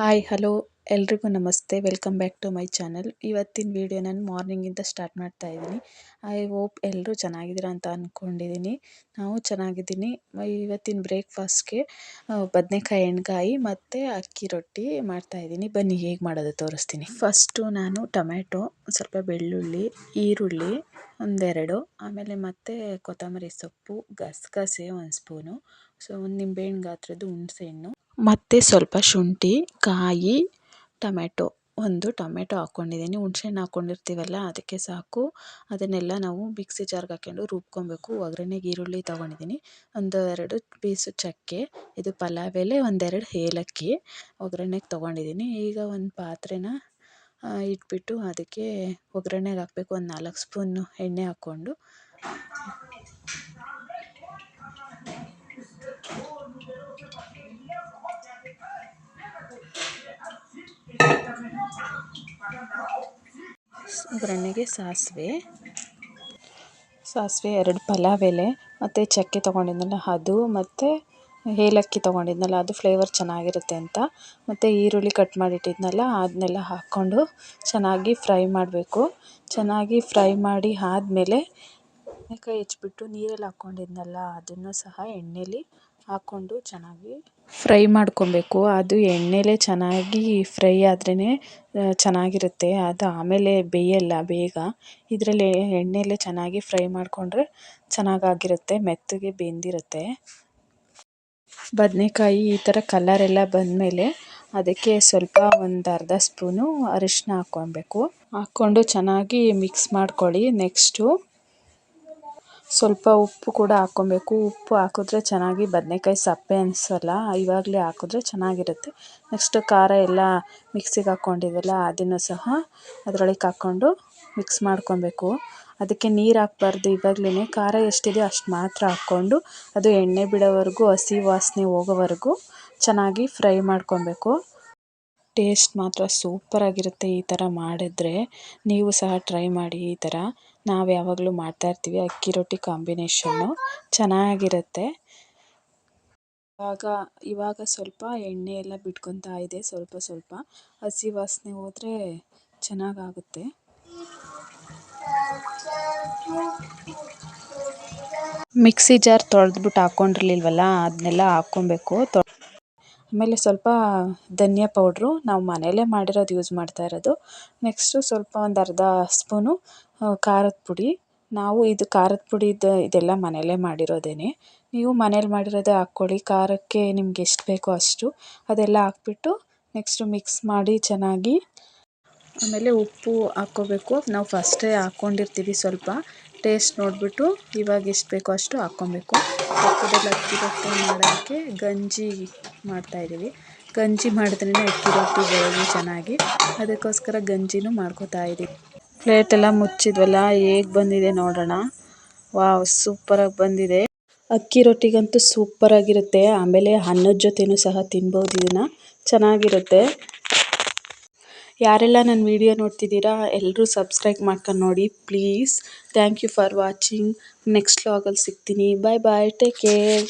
Hi hello ಎಲ್ರಿಗೂ ನಮಸ್ತೆ. Welcome back to my channel ಇವತ್ತಿನ ವಿಡಿಯೋ ನಾನು ಮಾರ್ನಿಂಗಿಂದ ಸ್ಟಾರ್ಟ್ ಮಾಡ್ತಾ ಇದ್ದೀನಿ. ಐ ಹೋಪ್ ಎಲ್ಲರೂ ಚೆನ್ನಾಗಿದ್ದೀರಾ ಅಂತ ಅಂದ್ಕೊಂಡಿದ್ದೀನಿ ನಾವು ಚೆನ್ನಾಗಿದ್ದೀನಿ. ಇವತ್ತಿನ ಬ್ರೇಕ್ಫಾಸ್ಟ್ಗೆ ಬದನೆಕಾಯಿ ಎಣ್ಗಾಯಿ ಮತ್ತು ಅಕ್ಕಿ ರೊಟ್ಟಿ ಮಾಡ್ತಾ ಇದ್ದೀನಿ. ಬನ್ನಿ, ಹೇಗೆ ಮಾಡೋದು ತೋರಿಸ್ತೀನಿ. ಫಸ್ಟು ನಾನು ಟೊಮ್ಯಾಟೊ, ಸ್ವಲ್ಪ ಬೆಳ್ಳುಳ್ಳಿ, ಈರುಳ್ಳಿ ಒಂದೆರಡು, ಆಮೇಲೆ ಮತ್ತೆ ಕೊತ್ತಂಬರಿ ಸೊಪ್ಪು, ಗಸಗಸೆ ಒಂದು ಸ್ಪೂನು, ಸೊ ಒಂದು ನಿಂಬೆಹಣ್ಣು ಗಾತ್ರದ್ದು ಹುಣಸೆಹಣ್ಣು ಮತ್ತು ಸ್ವಲ್ಪ ಶುಂಠಿ, ಕಾಯಿ ಟೊಮೆಟೊ ಒಂದು ಟೊಮೆಟೊ ಹಾಕ್ಕೊಂಡಿದ್ದೀನಿ ಹುಣ್ಸೆಹಣ್ಣು ಹಾಕ್ಕೊಂಡಿರ್ತೀವಲ್ಲ ಅದಕ್ಕೆ ಸಾಕು. ಅದನ್ನೆಲ್ಲ ನಾವು ಮಿಕ್ಸಿ ಜಾರ್ಗೆ ಹಾಕ್ಕೊಂಡು ರುಬ್ಕೊಬೇಕು. ಒಗ್ಗರಣೆಗೆ ಈರುಳ್ಳಿ ತೊಗೊಂಡಿದ್ದೀನಿ. ಒಂದು ಎರಡು ಪೀಸು ಚಕ್ಕೆ, ಇದು ಪಲಾವ್ ಎಲೆ, ಒಂದೆರಡು ಏಲಕ್ಕಿ ಒಗ್ಗರಣೆಗೆ ತೊಗೊಂಡಿದ್ದೀನಿ. ಈಗ ಒಂದು ಪಾತ್ರೆನ ಇಟ್ಬಿಟ್ಟು ಅದಕ್ಕೆ ಒಗ್ಗರಣೆಗೆ ಹಾಕಬೇಕು. ಒಂದು ನಾಲ್ಕು ಸ್ಪೂನು ಎಣ್ಣೆ ಹಾಕ್ಕೊಂಡು. ಒಗ್ಗರಣೆಗೆ ಸಾಸಿವೆ. ಸಾಸಿವೆ ಎರಡು ಪಲಾವ್ ಎಲೆ, ಮತ್ತು ಚಕ್ಕೆ ತೊಗೊಂಡಿದ್ನಲ್ಲ ಅದು, ಮತ್ತು ಏಲಕ್ಕಿ ತೊಗೊಂಡಿದ್ನಲ್ಲ, ಅದು ಫ್ಲೇವರ್ ಚೆನ್ನಾಗಿರುತ್ತೆ ಅಂತ. ಮತ್ತು ಈರುಳ್ಳಿ ಕಟ್ ಮಾಡಿಟ್ಟಿದ್ನಲ್ಲ ಅದನ್ನೆಲ್ಲ ಹಾಕ್ಕೊಂಡು ಚೆನ್ನಾಗಿ ಫ್ರೈ ಮಾಡಬೇಕು. ಚೆನ್ನಾಗಿ ಫ್ರೈ ಮಾಡಿ ಆದ್ಮೇಲೆ ಕೈ ಹೆಚ್ಚಿಬಿಟ್ಟು ನೀರಲ್ಲಿ ಹಾಕ್ಕೊಂಡಿದ್ನಲ್ಲ, ಅದನ್ನು ಸಹ ಎಣ್ಣೆಲಿ ಹಾಕ್ಕೊಂಡು ಚೆನ್ನಾಗಿ ಫ್ರೈ ಮಾಡ್ಕೊಬೇಕು. ಅದು ಎಣ್ಣೆಲೇ ಚೆನ್ನಾಗಿ ಫ್ರೈ ಆದ್ರೇ ಚೆನ್ನಾಗಿರುತ್ತೆ. ಅದು ಆಮೇಲೆ ಬೇಯಲ್ಲ, ಬೇಗ. ಇದರಲ್ಲಿ ಎಣ್ಣೆಲೇ ಚೆನ್ನಾಗಿ ಫ್ರೈ ಮಾಡಿಕೊಂಡ್ರೆ ಚೆನ್ನಾಗಾಗಿರುತ್ತೆ, ಮೆತ್ತಗೆ ಬೆಂದಿರುತ್ತೆ. ಬದನೆಕಾಯಿ ಈ ಥರ ಕಲರೆಲ್ಲ ಬಂದಮೇಲೆ ಅದಕ್ಕೆ ಸ್ವಲ್ಪ ಒಂದು ಅರ್ಧ ಸ್ಪೂನು ಅರಿಶಿನ ಹಾಕ್ಕೊಬೇಕು ಹಾಕ್ಕೊಂಡು ಚೆನ್ನಾಗಿ ಮಿಕ್ಸ್ ಮಾಡ್ಕೊಳ್ಳಿ ನೆಕ್ಸ್ಟು. ಸ್ವಲ್ಪ ಉಪ್ಪು ಕೂಡ ಹಾಕ್ಕೊಬೇಕು ಉಪ್ಪು ಹಾಕಿದ್ರೆ ಚೆನ್ನಾಗಿ ಬದನೆಕಾಯಿ ಸಪ್ಪೆ ಅನಿಸಲ್ಲ, ಇವಾಗಲೇ ಹಾಕಿದ್ರೆ ಚೆನ್ನಾಗಿರುತ್ತೆ. ನೆಕ್ಸ್ಟು ಖಾರ ಎಲ್ಲ ಮಿಕ್ಸಿಗೆ ಹಾಕ್ಕೊಂಡಿದ್ವಲ್ಲ ಅದನ್ನು ಸಹ ಅದರೊಳಗೆ ಹಾಕ್ಕೊಂಡು ಮಿಕ್ಸ್ ಮಾಡ್ಕೊಬೇಕು ಅದಕ್ಕೆ ನೀರು ಹಾಕ್ಬಾರ್ದು. ಇವಾಗಲೇ ಖಾರ ಎಷ್ಟಿದೆಯೋ ಅಷ್ಟು ಮಾತ್ರ ಹಾಕ್ಕೊಂಡು ಅದು ಎಣ್ಣೆ ಬಿಡೋವರೆಗೂ, ಹಸಿ ವಾಸನೆ ಹೋಗೋವರೆಗೂ ಚೆನ್ನಾಗಿ ಫ್ರೈ ಮಾಡ್ಕೊಬೇಕು. ಟೇಸ್ಟ್ ಮಾತ್ರ ಸೂಪರಾಗಿರುತ್ತೆ ಈ ಥರ ಮಾಡಿದ್ರೆ. ನೀವು ಸಹ ಟ್ರೈ ಮಾಡಿ ಈ ಥರ. ನಾವು ಯಾವಾಗಲೂ ಮಾಡ್ತಾಯಿರ್ತೀವಿ ಅಕ್ಕಿ ರೊಟ್ಟಿ ಕಾಂಬಿನೇಷನ್ನು. ಚೆನ್ನಾಗಿರುತ್ತೆ. ಇವಾಗ ಇವಾಗ ಸ್ವಲ್ಪ ಎಣ್ಣೆ ಎಲ್ಲ ಬಿಟ್ಕೊತಾ ಇದೆ. ಸ್ವಲ್ಪ ಸ್ವಲ್ಪ. ಹಸಿ ವಾಸನೆ ಹೋದರೆ ಚೆನ್ನಾಗಾಗುತ್ತೆ. ಮಿಕ್ಸಿ ಜಾರ್ ತೊಳೆದ್ಬಿಟ್ಟು ಹಾಕ್ಕೊಂಡಿರ್ಲಿಲ್ವಲ್ಲ ಅದನ್ನೆಲ್ಲ ಹಾಕ್ಕೊಬೇಕು. ತೊ ಆಮೇಲೆ ಸ್ವಲ್ಪ ಧನಿಯಾ ಪೌಡ್ರು, ನಾವು ಮನೆಯಲ್ಲೇ ಮಾಡಿರೋದು ಯೂಸ್ ಮಾಡ್ತಾ ಇರೋದು. ನೆಕ್ಸ್ಟು ಸ್ವಲ್ಪ ಒಂದು ಅರ್ಧ ಸ್ಪೂನು ಖಾರದ ಪುಡಿ. ನಾವು ಇದು ಖಾರದ ಪುಡಿದು ಇದೆಲ್ಲ ಮನೆಯಲ್ಲೇ ಮಾಡಿರೋದೇನೆ. ನೀವು ಮನೇಲಿ ಮಾಡಿರೋದೇ ಹಾಕ್ಕೊಳ್ಳಿ, ಖಾರಕ್ಕೆ ನಿಮ್ಗೆ ಎಷ್ಟು ಬೇಕೋ ಅಷ್ಟು. ಅದೆಲ್ಲ ಹಾಕ್ಬಿಟ್ಟು ನೆಕ್ಸ್ಟು ಮಿಕ್ಸ್ ಮಾಡಿ ಚೆನ್ನಾಗಿ ಆಮೇಲೆ ಉಪ್ಪು ಹಾಕ್ಕೋಬೇಕು. ನಾವು ಫಸ್ಟೇ ಹಾಕ್ಕೊಂಡಿರ್ತೀವಿ ಸ್ವಲ್ಪ. ಟೇಸ್ಟ್ ನೋಡಿಬಿಟ್ಟು ಇವಾಗ ಎಷ್ಟು ಬೇಕೋ ಅಷ್ಟು ಹಾಕ್ಕೊಬೇಕು. ಪಕ್ಕದಲ್ಲಿ ಅಕ್ಕಿ ರೊಟ್ಟಿ ಮಾಡೋಕ್ಕೆ ಗಂಜಿ ಮಾಡ್ತಾಯಿದ್ದೀವಿ ಗಂಜಿ ಮಾಡಿದ್ರೇ ಅಕ್ಕಿ ರೊಟ್ಟಿ ಬೇಯೋದು ಚೆನ್ನಾಗಿ ಅದಕ್ಕೋಸ್ಕರ ಗಂಜಿನೂ ಮಾಡ್ಕೋತಾ ಇದ್ದೀವಿ. ಪ್ಲೇಟೆಲ್ಲ ಮುಚ್ಚಿದ್ವಲ್ಲ, ಹೇಗೆ ಬಂದಿದೆ ನೋಡೋಣ. ವಾವ್, ಸೂಪರಾಗಿ ಬಂದಿದೆ. ಅಕ್ಕಿ ರೊಟ್ಟಿಗಂತೂ ಸೂಪರಾಗಿರುತ್ತೆ. ಆಮೇಲೆ ಅನ್ನದ ಜೊತೆನೂ ಸಹ ತಿನ್ಬೋದು ಇದನ್ನು. ಚೆನ್ನಾಗಿರುತ್ತೆ. ಯಾರೆಲ್ಲ ನನ್ನ ವಿಡಿಯೋ ನೋಡ್ತಿದ್ದೀರಾ ಎಲ್ಲರೂ ಸಬ್ಸ್ಕ್ರೈಬ್ ಮಾಡ್ಕೊಂಡು ನೋಡಿ please. Thank you for watching. Next ವ್ಲಾಗಲ್ಲಿ ಸಿಗ್ತೀನಿ. ಬಾಯ್ ಬಾಯ್ ಟೇಕ್ ಕೇರ್